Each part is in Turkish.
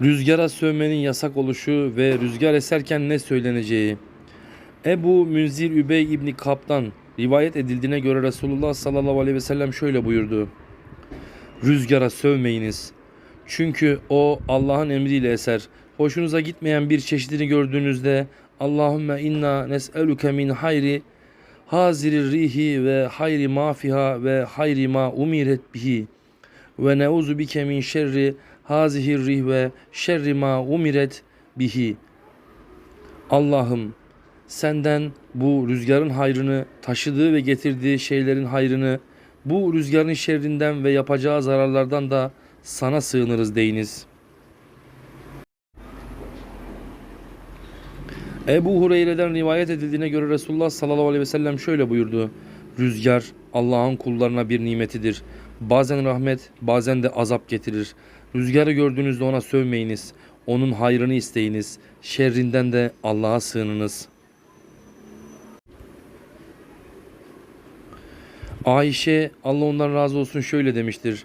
Rüzgara sövmenin yasak oluşu ve rüzgar eserken ne söyleneceği. Ebu Münzir Übey İbni Kap'tan rivayet edildiğine göre Resulullah sallallahu aleyhi ve sellem şöyle buyurdu. Rüzgara sövmeyiniz. Çünkü o Allah'ın emriyle eser. Hoşunuza gitmeyen bir çeşidini gördüğünüzde Allahümme inna nes'eluke min hayri haziri rihi ve hayri ma fiha ve hayri ma umiret bihi ve neuzu bike min şerri hazihir rih ve şerri ma umiret bihi. Allah'ım senden bu rüzgarın hayrını, taşıdığı ve getirdiği şeylerin hayrını, bu rüzgarın şerrinden ve yapacağı zararlardan da sana sığınırız deyiniz. Ebu Hureyre'den rivayet edildiğine göre Resulullah sallallahu aleyhi ve sellem şöyle buyurdu. Rüzgar Allah'ın kullarına bir nimetidir. Bazen rahmet, bazen de azap getirir. Rüzgarı gördüğünüzde ona sövmeyiniz. Onun hayrını isteyiniz. Şerrinden de Allah'a sığınınız. Ayşe Allah ondan razı olsun şöyle demiştir.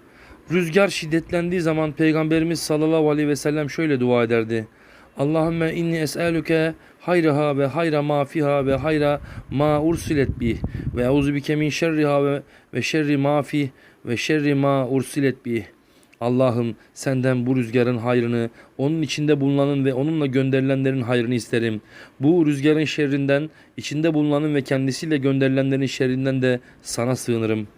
Rüzgar şiddetlendiği zaman Peygamberimiz sallallahu aleyhi ve sellem şöyle dua ederdi. Allahümme inni es'eluke hayraha ve hayra ma fiha ve hayra ma ursilet bih ve euzu bike min şerriha ve, ve şerri ma fih ve şerri ma ursilet bih. Allah'ım senden bu rüzgarın hayrını, onun içinde bulunanın ve onunla gönderilenlerin hayrını isterim. Bu rüzgarın şerrinden, içinde bulunanın ve kendisiyle gönderilenlerin şerrinden de sana sığınırım.''